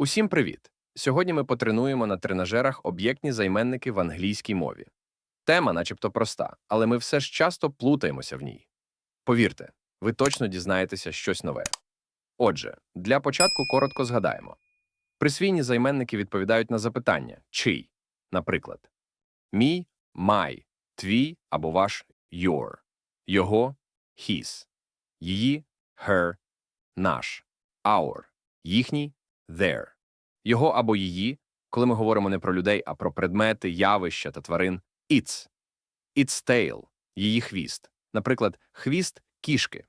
Усім привіт! Сьогодні ми потренуємо на тренажерах об'єктні займенники в англійській мові. Тема, начебто, проста, але ми все ж часто плутаємося в ній. Повірте, ви точно дізнаєтеся щось нове. Отже, для початку коротко згадаємо. Присвійні займенники відповідають на запитання чий, наприклад, мій, май, твій або ваш your, його his, її her, наш, our, їхній their. Його або її, коли ми говоримо не про людей, а про предмети, явища та тварин, its. Its tail – її хвіст. Наприклад, хвіст кішки.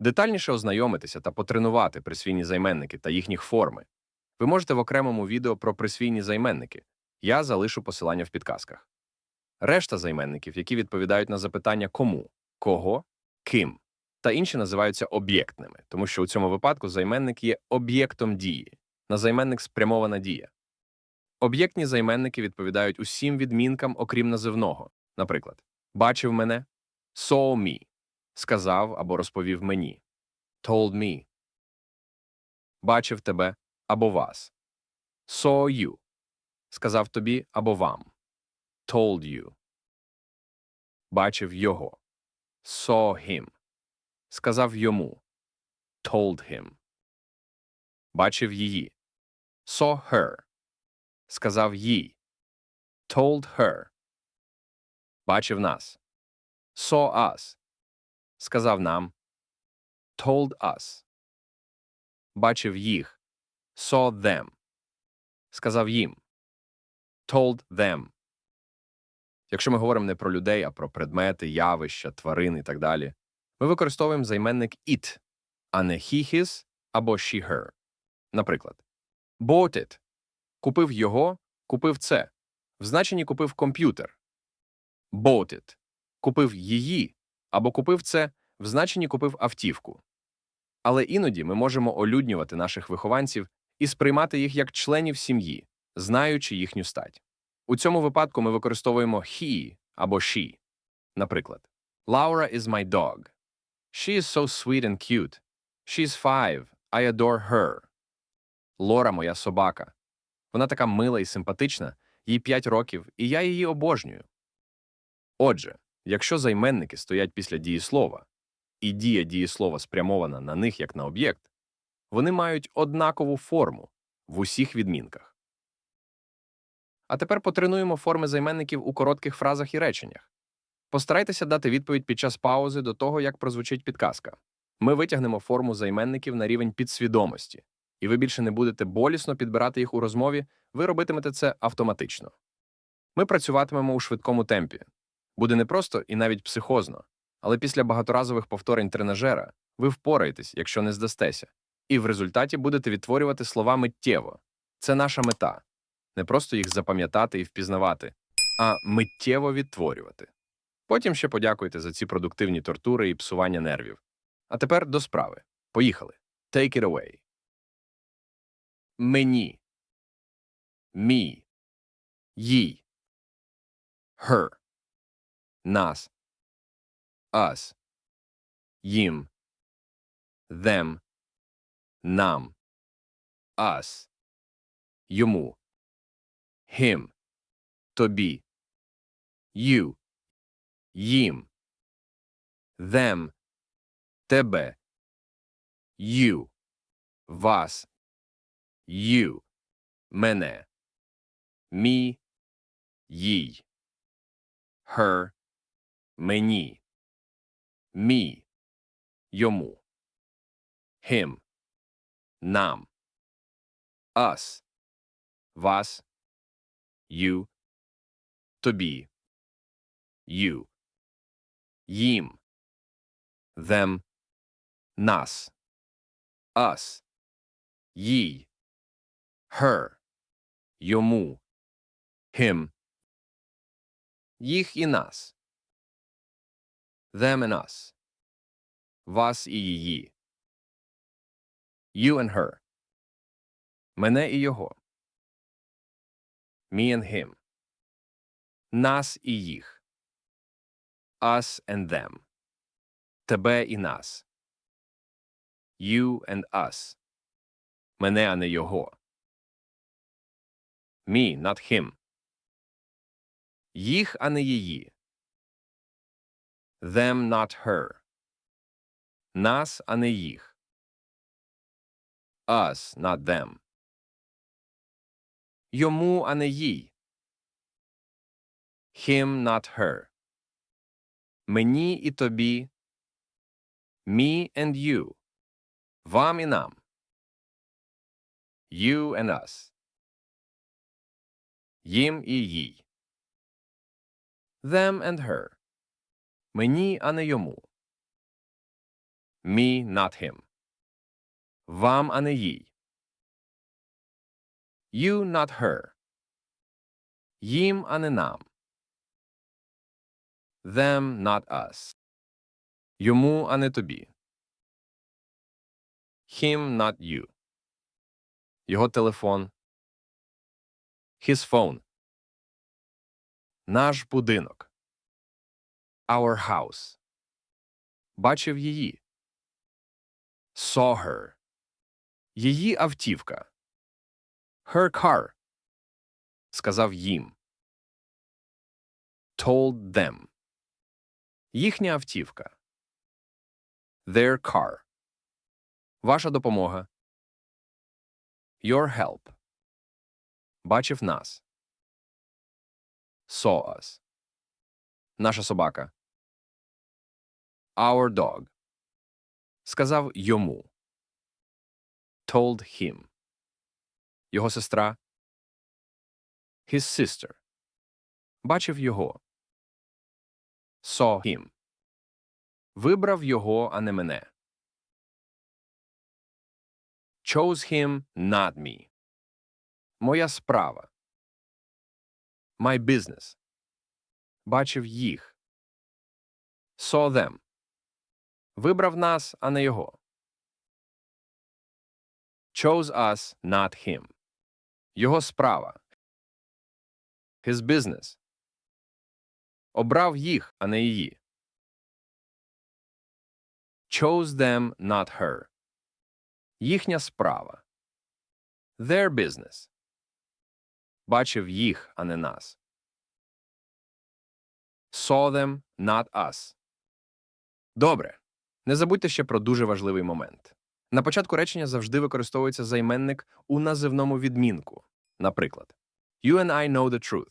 Детальніше ознайомитися та потренувати присвійні займенники та їхніх форми. Ви можете в окремому відео про присвійні займенники. Я залишу посилання в підказках. Решта займенників, які відповідають на запитання кому, кого, ким, та інші називаються об'єктними, тому що у цьому випадку займенник є об'єктом дії. На займенник спрямована дія. Об'єктні займенники відповідають усім відмінкам, окрім називного. Наприклад, бачив мене, saw me, сказав або розповів мені, told me, бачив тебе або вас, saw you, сказав тобі або вам, told you, бачив його, saw him, сказав йому, told him, бачив її, saw her, сказав їй, told her, бачив нас, saw us, сказав нам, told us, бачив їх, saw them, сказав їм, told them. Якщо ми говоримо не про людей, а про предмети, явища, тварин і так далі, ми використовуємо займенник it, а не he, his або she, her. Наприклад, bought it – купив його, купив це. В значенні купив комп'ютер. Bought it – купив її або купив це, в значенні купив автівку. Але іноді ми можемо олюднювати наших вихованців і сприймати їх як членів сім'ї, знаючи їхню стать. У цьому випадку ми використовуємо he або she. Наприклад, Laura is my dog. She is so sweet and cute. She's five. I adore her. Лора моя собака. Вона така мила і симпатична, їй 5 років, і я її обожнюю. Отже, якщо займенники стоять після дієслова, і дія дієслова спрямована на них як на об'єкт, вони мають однакову форму в усіх відмінках. А тепер потренуємо форми займенників у коротких фразах і реченнях. Постарайтеся дати відповідь під час паузи до того, як прозвучить підказка. Ми витягнемо форму займенників на рівень підсвідомості, і ви більше не будете болісно підбирати їх у розмові, ви робитимете це автоматично. Ми працюватимемо у швидкому темпі. Буде непросто і навіть психозно, але після багаторазових повторень тренажера ви впораєтесь, якщо не здастеся, і в результаті будете відтворювати слова миттєво. Це наша мета не просто їх запам'ятати і впізнавати, а миттєво відтворювати. Потім ще подякуйте за ці продуктивні тортури і псування нервів. А тепер до справи. Поїхали. Take it away. Мені. Мі. Їй. Her. Нас. Us. Їм. Them. Нам. Us. Йому. Him. Тобі. You. Їм. Them. Тебе. You. Вас. You. Мене. Мі. Їй. Her. Мені. Мі. Йому. Him. Нам. Us. Вас. You. Тобі. You. Їм. Them. Нас. Us. Їй. Her. Йому. Him. Їх і нас. Them and us. Вас і її. You and her. Мене і його. Me and him. Нас і їх. Us and them. Тебе і нас. You and us. Мене, а не його. Me, not him. Їх, а не її. Them, not her. Нас, а не їх. Us, not them. Йому, а не їй. Him, not her. Мені і тобі. Me and you. Вам і нам. You and us. Їм і їй. Them and her. Мені, а не йому. Me, not him. Вам, а не їй. You, not her. Їм, а не нам. Them, not us. Йому, а не тобі. Him, not you. Його телефон. His phone. Наш будинок. Our house. Бачив її. Saw her. Її автівка. Her car. Сказав їм. Told them. Їхня автівка. Their car. Ваша допомога. Your help. Бачив нас. Saw us. Наша собака. Our dog. Сказав йому. Told him. Його сестра. His sister. Бачив його. Saw him. Вибрав його, а не мене. Chose him, not me. Моя справа. My business. Бачив їх. Saw them. Вибрав нас, а не його. Chose us, not him. Його справа. His business. Обрав їх, а не її. Chose them, not her. Їхня справа. Their business. Бачив їх, а не нас. Saw them, not us. Добре. Не забудьте ще про дуже важливий момент. На початку речення завжди використовується займенник у називному відмінку. Наприклад, You and I know the truth.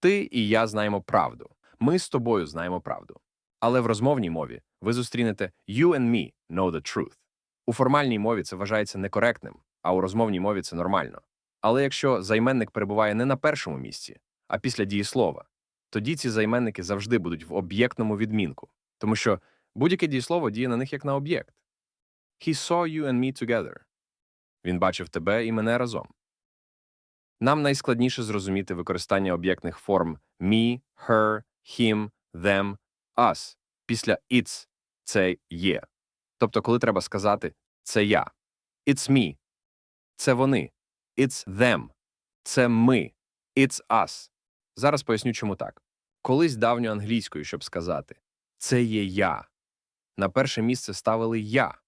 Ти і я знаємо правду. Ми з тобою знаємо правду. Але в розмовній мові ви зустрінете You and me know the truth. У формальній мові це вважається некоректним, а у розмовній мові це нормально. Але якщо займенник перебуває не на першому місці, а після дієслова, тоді ці займенники завжди будуть в об'єктному відмінку, тому що будь-яке дієслово діє на них як на об'єкт. He saw you and me together. Він бачив тебе і мене разом. Нам найскладніше зрозуміти використання об'єктних форм me, her, him, them, us після it's – це є. Тобто, коли треба сказати це я. It's me. Це вони. It's them. Це ми. It's us. Зараз поясню, чому так. Колись давньою англійською, щоб сказати це є я. На перше місце ставили я.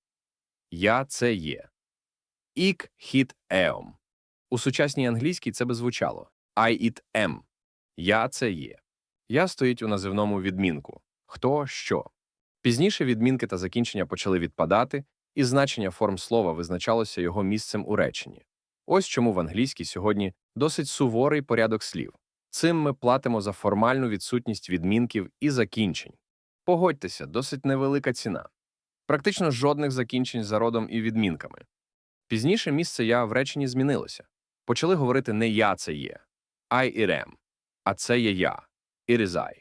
Я це є. Ік хіт еом. У сучасній англійській це би звучало I it am. Я це є. Я стоїть у називному відмінку. Хто що. Пізніше відмінки та закінчення почали відпадати, і значення форм слова визначалося його місцем у реченні. Ось чому в англійській сьогодні досить суворий порядок слів. Цим ми платимо за формальну відсутність відмінків і закінчень. Погодьтеся, досить невелика ціна. Практично жодних закінчень за родом і відмінками. Пізніше місце я в реченні змінилося. Почали говорити не я це є, I it am, а це є я, it is I.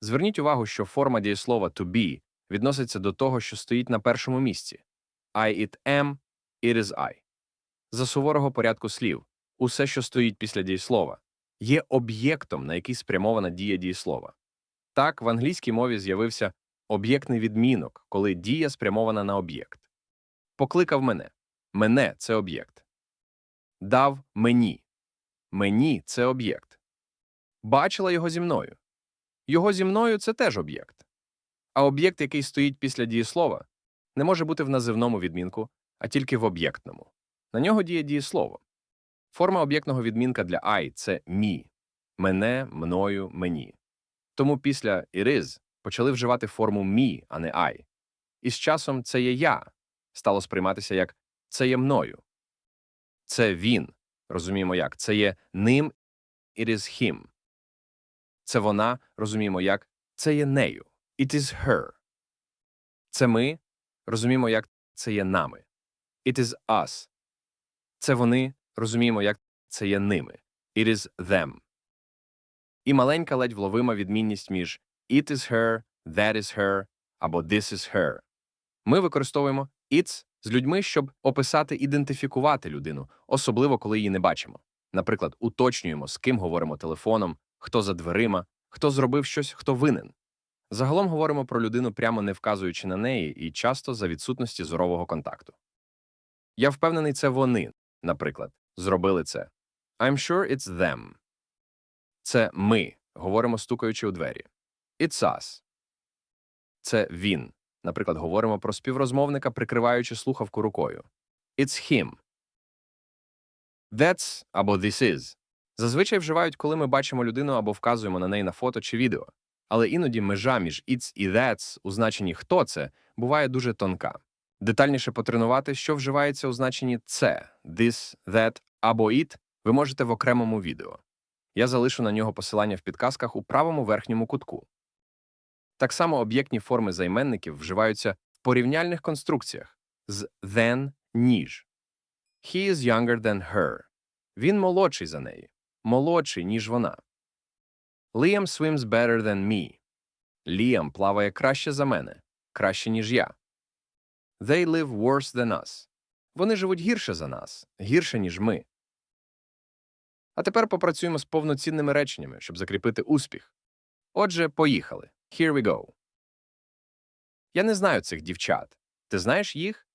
Зверніть увагу, що форма дієслова to be відноситься до того, що стоїть на першому місці. I it am, it is I. За суворого порядку слів, усе, що стоїть після дієслова, є об'єктом, на який спрямована дія дієслова. Так, в англійській мові з'явився об'єктний відмінок, коли дія спрямована на об'єкт. Покликав мене. Мене це об'єкт. Дав мені. Мені це об'єкт. Бачила його зі мною. Його зі мною це теж об'єкт. А об'єкт, який стоїть після дієслова, не може бути в називному відмінку, а тільки в об'єктному. На нього діє дієслово. Форма об'єктного відмінка для I – це «me» – мене, мною, мені. Тому після «it is» почали вживати форму «me», а не «I». І з часом «це є я» стало сприйматися як «це є мною». Це він. Розуміємо як. Це є ним «it is him». Це вона, розуміємо як. Це є нею. It is her. Це ми, розуміємо як. Це є нами. It is us. Це вони, розуміємо як. Це є ними. It is them. І маленька ледь вловима відмінність між it is her, that is her або this is her. Ми використовуємо it's з людьми, щоб описати, ідентифікувати людину, особливо коли її не бачимо. Наприклад, уточнюємо, з ким говоримо телефоном, хто за дверима, хто зробив щось, хто винен. Загалом говоримо про людину, прямо не вказуючи на неї, і часто за відсутності зорового контакту. Я впевнений, це вони, наприклад, зробили це. I'm sure it's them. Це ми, говоримо, стукаючи у двері. It's us. Це він. Наприклад, говоримо про співрозмовника, прикриваючи слухавку рукою. It's him. That's або this is. Зазвичай вживають, коли ми бачимо людину або вказуємо на неї на фото чи відео. Але іноді межа між it's і that's у значенні хто це буває дуже тонка. Детальніше потренувати, що вживається у значенні це, this, that або it, ви можете в окремому відео. Я залишу на нього посилання в підказках у правому верхньому кутку. Так само об'єктні форми займенників вживаються в порівняльних конструкціях з than ніж. He is younger than her. Він молодший за неї. Молодший, ніж вона. Liam swims better than me. Ліам плаває краще за мене, краще, ніж я. They live worse than us. Вони живуть гірше за нас, гірше, ніж ми. А тепер попрацюємо з повноцінними реченнями, щоб закріпити успіх. Отже, поїхали. Here we go. Я не знаю цих дівчат. Ти знаєш їх?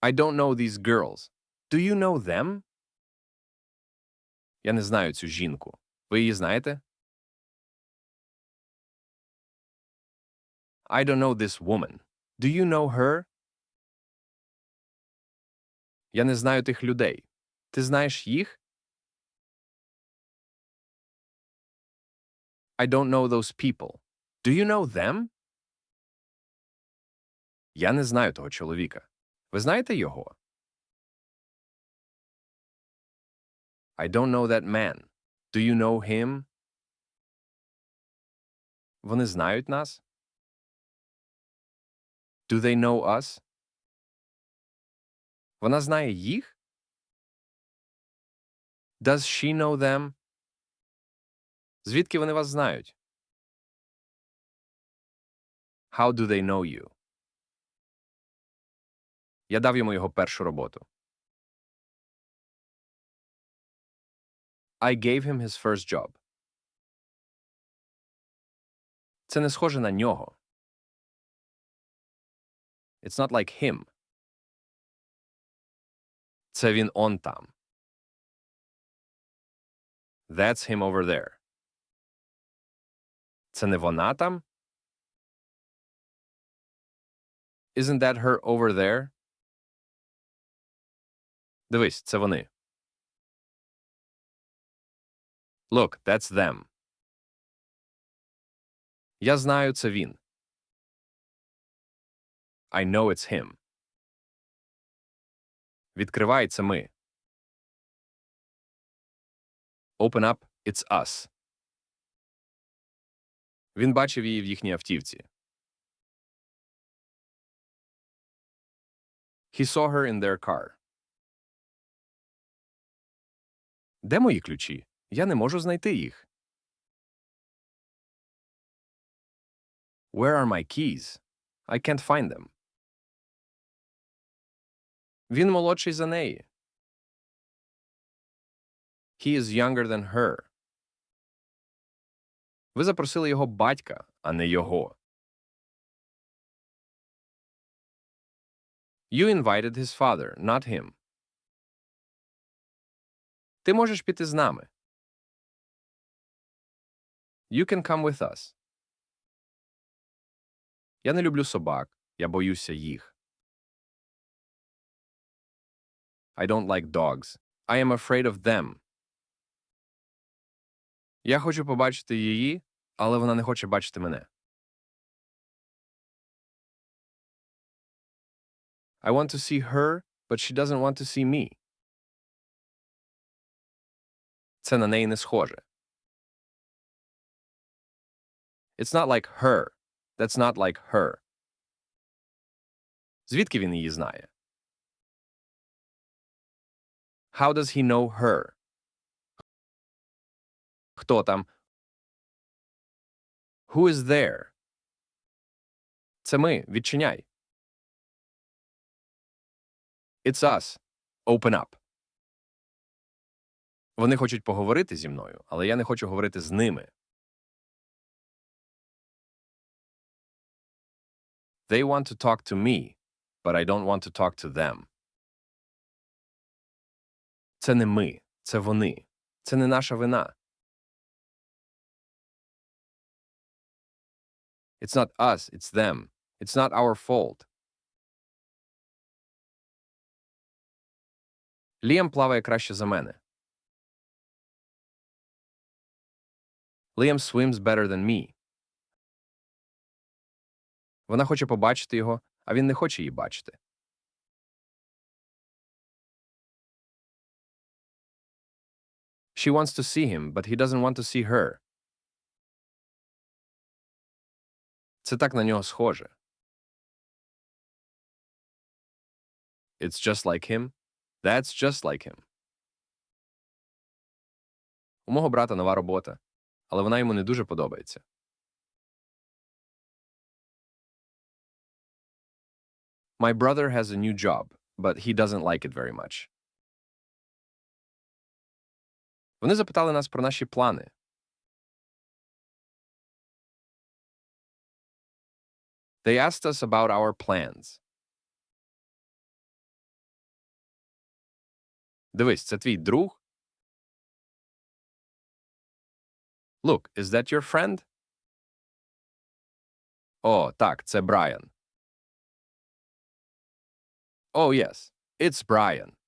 I don't know these girls. Do you know them? Я не знаю цю жінку. Ви її знаєте? I don't know this woman. Do you know her? Я не знаю тих людей. Ти знаєш їх? I don't know those people. Do you know them? Я не знаю того чоловіка. Ви знаєте його? I don't know that man. Do you know him? Вони знають нас? Do they know us? Вона знає їх? Does she know them? Звідки вони вас знають? How do they know you? Я дав йому його першу роботу. I gave him his first job. Це не схоже на нього. It's not like him. Це він он там. That's him over there. Це не вона там? Isn't that her over there? Дивись, це вони. Look, that's them. Я знаю, це він. I know it's him. Відкривай, це ми. Open up, it's us. Він бачив її в їхній автівці. He saw her in their car. Де мої ключі? Я не можу знайти їх. Where are my keys? I can't find them. Він молодший за неї. He is younger than her. Ви запросили його батька, а не його. You invited his father, not him. Ти можеш піти з нами. You can come with us. Я не люблю собак. Я боюся їх. I don't like dogs. I am afraid of them. Я хочу побачити її, але вона не хоче бачити мене. I want to see her, but she doesn't want to see me. Це на неї не схоже. It's not like her. That's not like her. Звідки він її знає? How does he know her? Хто там? Who is there? Це ми. Відчиняй. It's us. Open up. Вони хочуть поговорити зі мною, але я не хочу говорити з ними. They want to talk to me, but I don't want to talk to them. Це не ми, це вони. Це не наша вина. It's not us, it's them. It's not our fault. Ліам плаває краще за мене. Liam swims better than me. Вона хоче побачити його, а він не хоче її бачити. She wants to see him, but he doesn't want to see her. Це так на нього схоже. It's just like him. That's just like him. У мого брата нова робота, але вона йому не дуже подобається. My brother has a new job, but he doesn't like it very much. Вони запитали нас про наші плани. They asked us about our plans. Дивись, це твій друг? Look, is that your friend? О, так, це Брайан. Oh, yes, it's Brian.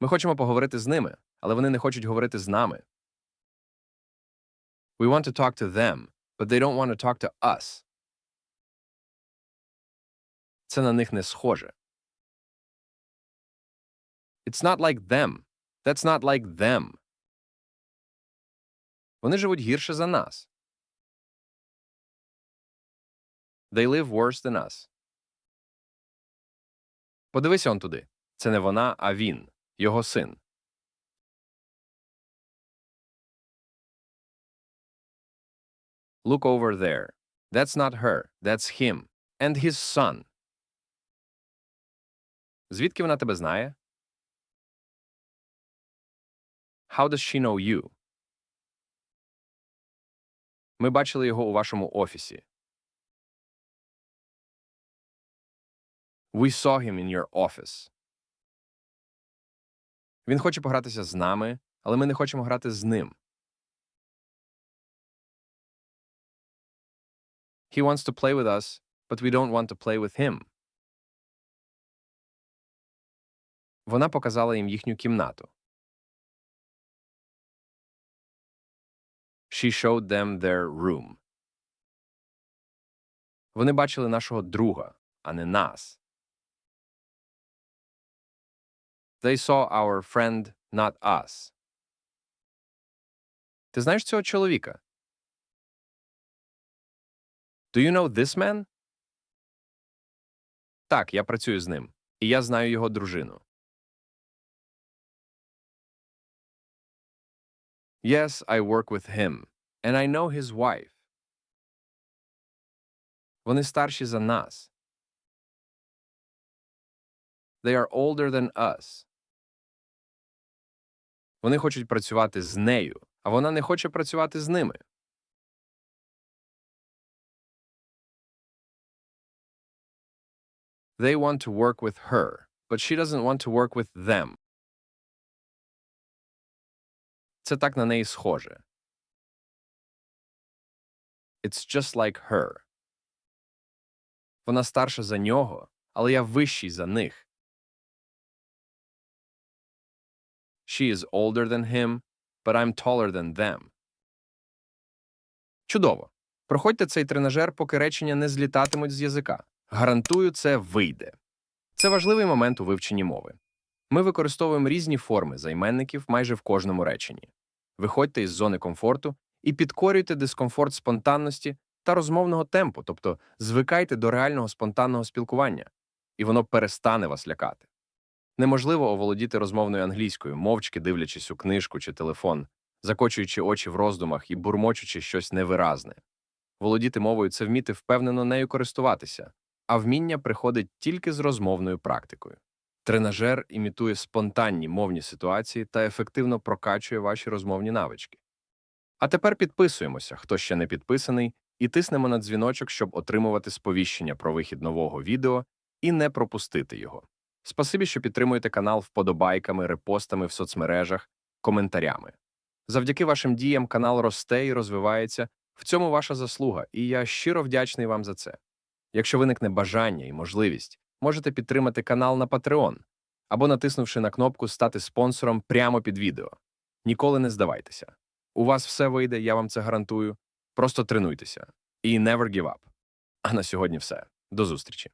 Ми хочемо поговорити з ними, але вони не хочуть говорити з нами. We want to talk to them, but they don't want to talk to us. Це на них не схоже. It's not like them. That's not like them. Вони живуть гірше за нас. They live worse than us. Подивися он туди. Це не вона, а він, його син. Look over there. That's not her. That's him. And his son. Звідки вона тебе знає? How does she know you? Ми бачили його у вашому офісі. We saw him in your office. Він хоче погратися з нами, але ми не хочемо грати з ним. He wants to play with us, but we don't want to play with him. Вона показала їм їхню кімнату. She showed them their room. Вони бачили нашого друга, а не нас. They saw our friend, not us. Ти знаєш цього чоловіка? Do you know this man? Так, я працюю з ним. І я знаю його дружину. Yes, I work with him. And I know his wife. Вони старші за нас. They are older than us. Вони хочуть працювати з нею, а вона не хоче працювати з ними. They want to work with her, but she doesn't want to work with them. Це так на неї схоже. It's just like her. Вона старша за нього, але я вищий за них. She is older than him, but I'm taller than them. Чудово. Проходьте цей тренажер, поки речення не злітатимуть з язика. Гарантую, це вийде. Це важливий момент у вивченні мови. Ми використовуємо різні форми займенників майже в кожному реченні. Виходьте із зони комфорту і підкорюйте дискомфорт спонтанності та розмовного темпу, тобто звикайте до реального спонтанного спілкування, і воно перестане вас лякати. Неможливо оволодіти розмовною англійською, мовчки дивлячись у книжку чи телефон, закочуючи очі в роздумах і бурмочучи щось невиразне. Володіти мовою це вміти впевнено нею користуватися, а вміння приходить тільки з розмовною практикою. Тренажер імітує спонтанні мовні ситуації та ефективно прокачує ваші розмовні навички. А тепер підписуємося, хто ще не підписаний, і тиснемо на дзвіночок, щоб отримувати сповіщення про вихід нового відео і не пропустити його. Спасибі, що підтримуєте канал вподобайками, репостами в соцмережах, коментарями. Завдяки вашим діям канал росте і розвивається. В цьому ваша заслуга, і я щиро вдячний вам за це. Якщо виникне бажання і можливість, можете підтримати канал на Patreon або натиснувши на кнопку Стати спонсором прямо під відео. Ніколи не здавайтеся. У вас все вийде, я вам це гарантую. Просто тренуйтеся і never give up. А на сьогодні все. До зустрічі.